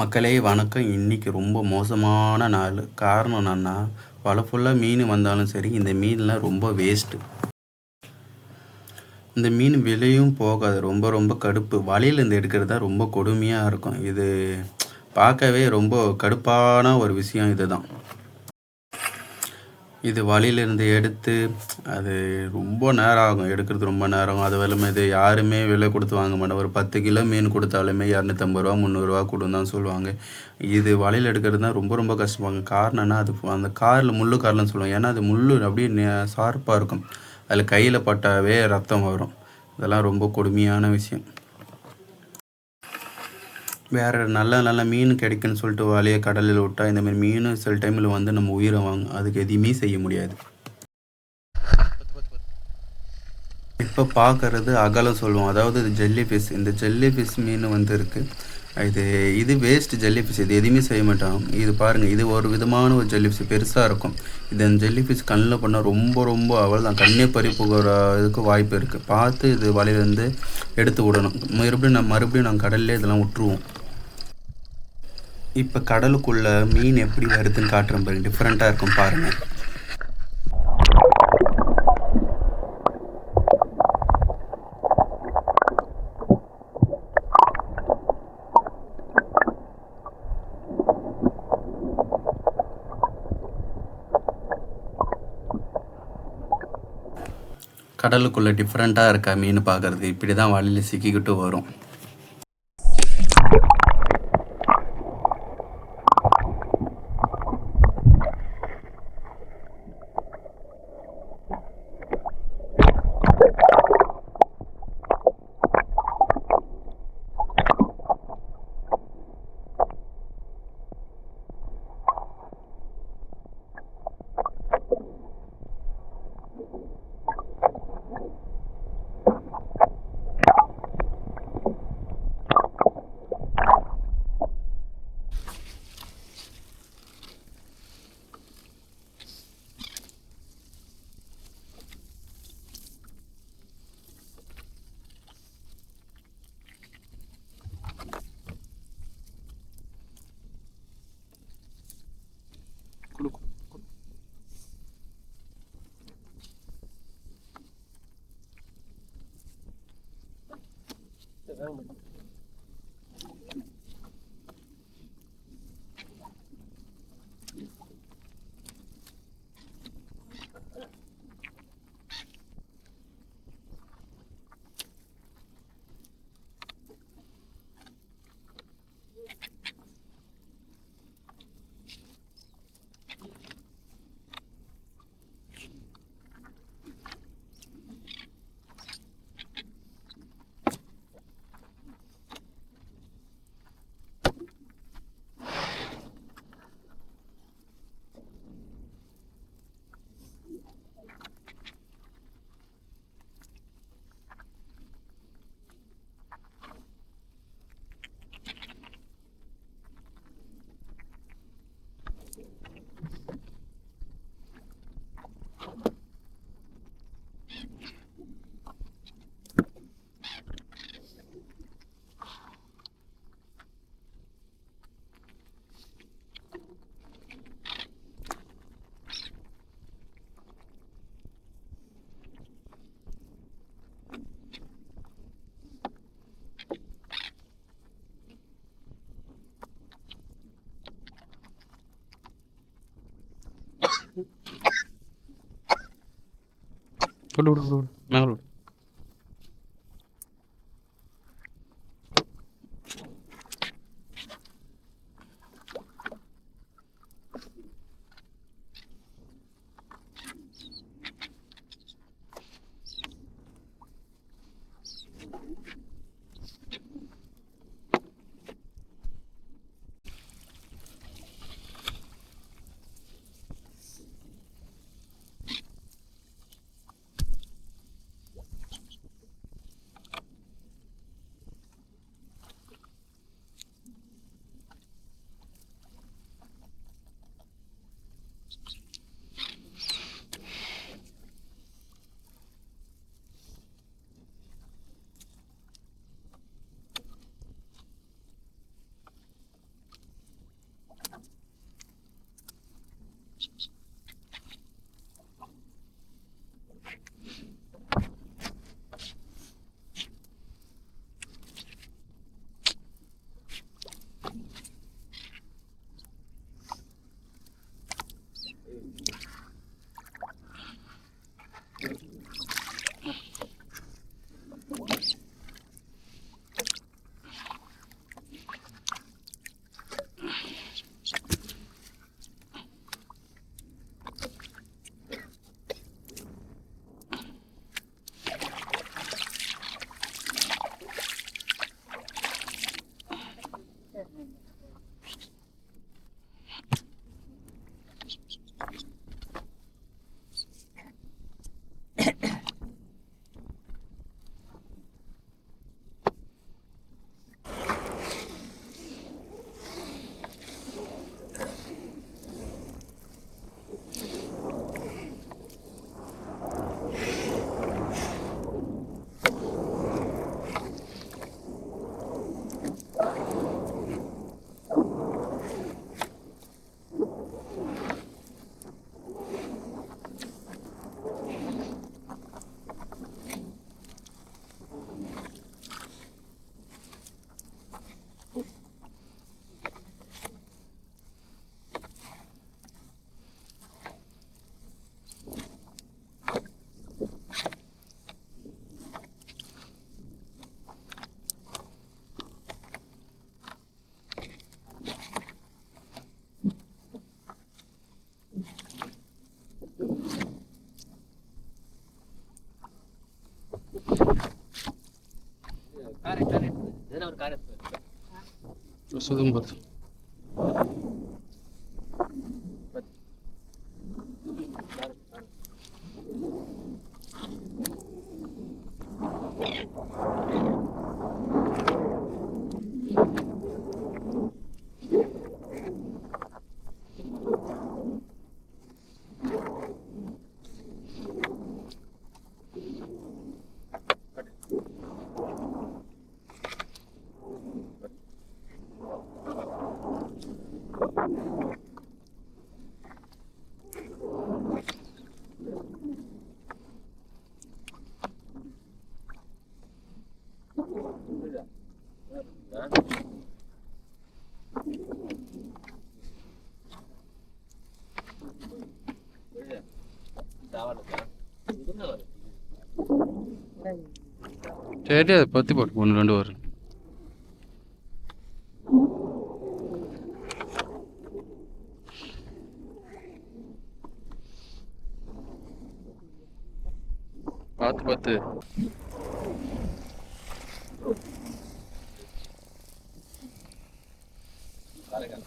மக்களே வணக்கம். இன்றைக்கி ரொம்ப மோசமான நாள். காரணம் என்னன்னா வலை ஃபுல்லாக மீன் வந்தாலும் சரி இந்த மீன்லாம் ரொம்ப வேஸ்ட்டு இந்த மீன் விலையும் போகாது. ரொம்ப ரொம்ப கடுப்பு. வலையிலேருந்து எடுக்கிறது தான் ரொம்ப கொடுமையாக இருக்கும். இது பார்க்கவே ரொம்ப கடுப்பான ஒரு விஷயம் இதுதான். இது வலையிலேருந்து எடுத்து அது ரொம்ப நேரம் ஆகும் எடுக்கிறது ரொம்ப நேரம். ஆகும் அது வெறும் இது யாருமே விலை கொடுத்து வாங்க மாட்டோம் ஒரு பத்து கிலோ மீன் கொடுத்தாலுமே இரநூத்தம்பது ரூபா முந்நூறுரூவா கொடுன்னு தான் சொல்லுவாங்க. இது வலையில் எடுக்கிறது தான் ரொம்ப ரொம்ப கஷ்டப்பாங்க காரணம் அது அந்த காரில் முள்ளு காரில்னு சொல்லுவாங்க. ஏன்னா அது முள் அப்படியே ஷார்ப்பாக இருக்கும். அதில் கையில் பட்டாவே ரத்தம் வரும். இதெல்லாம் ரொம்ப கொடுமையான விஷயம். வேறு நல்ல நல்ல மீன் கிடைக்குன்னு சொல்லிட்டு வலையை கடலில் விட்டால் இந்த மாதிரி மீன் சில டைமில் வந்து நம்ம உயிரை வாங்க அதுக்கு எதையுமே செய்ய முடியாது. இப்போ பார்க்கறது அகலம் சொல்லுவோம். அதாவது இது ஜெல்லி ஃபிஷ் இந்த ஜெல்லி ஃபிஷ் மீன் வந்து இருக்குது இது இது வேஸ்ட் ஜெல்லி ஃபிஷ் இது எதுவுமே செய்ய மாட்டோம். இது பாருங்கள் இது ஒரு விதமான ஒரு ஜெல்லி ஃபிஷ் பெருசாக இருக்கும். இது அந்த ஜெல்லி ஃபிஷ் கண்ணில் பண்ணால் ரொம்ப ரொம்ப அவள் தான் கண்ணே பறி போகிற இதுக்கு வாய்ப்பு இருக்குது பார்த்து இது வலையிலேருந்து எடுத்து விடணும். மறுபடியும் நான் மறுபடியும் நாங்கள் கடல்லே இதெல்லாம் விட்டுருவோம். இப்போ கடலுக்குள்ள மீன் எப்படி வருதுன்னு காட்டுறேன் பாருங்க. டிஃப்ரெண்ட்டாக இருக்கும் பாருங்கள் கடலுக்குள்ளே டிஃப்ரெண்ட்டாக இருக்கா மீன் பார்க்குறது இப்படி தான் வழியில் சிக்கிக்கிட்டு வரும். Thank. Lulu, Lulu, não, சுதும் பார்த்து சரி அதை பற்றி போட்டு ஒன்று ரெண்டு வரும் பார்த்து பார்த்து. காரைக்கால்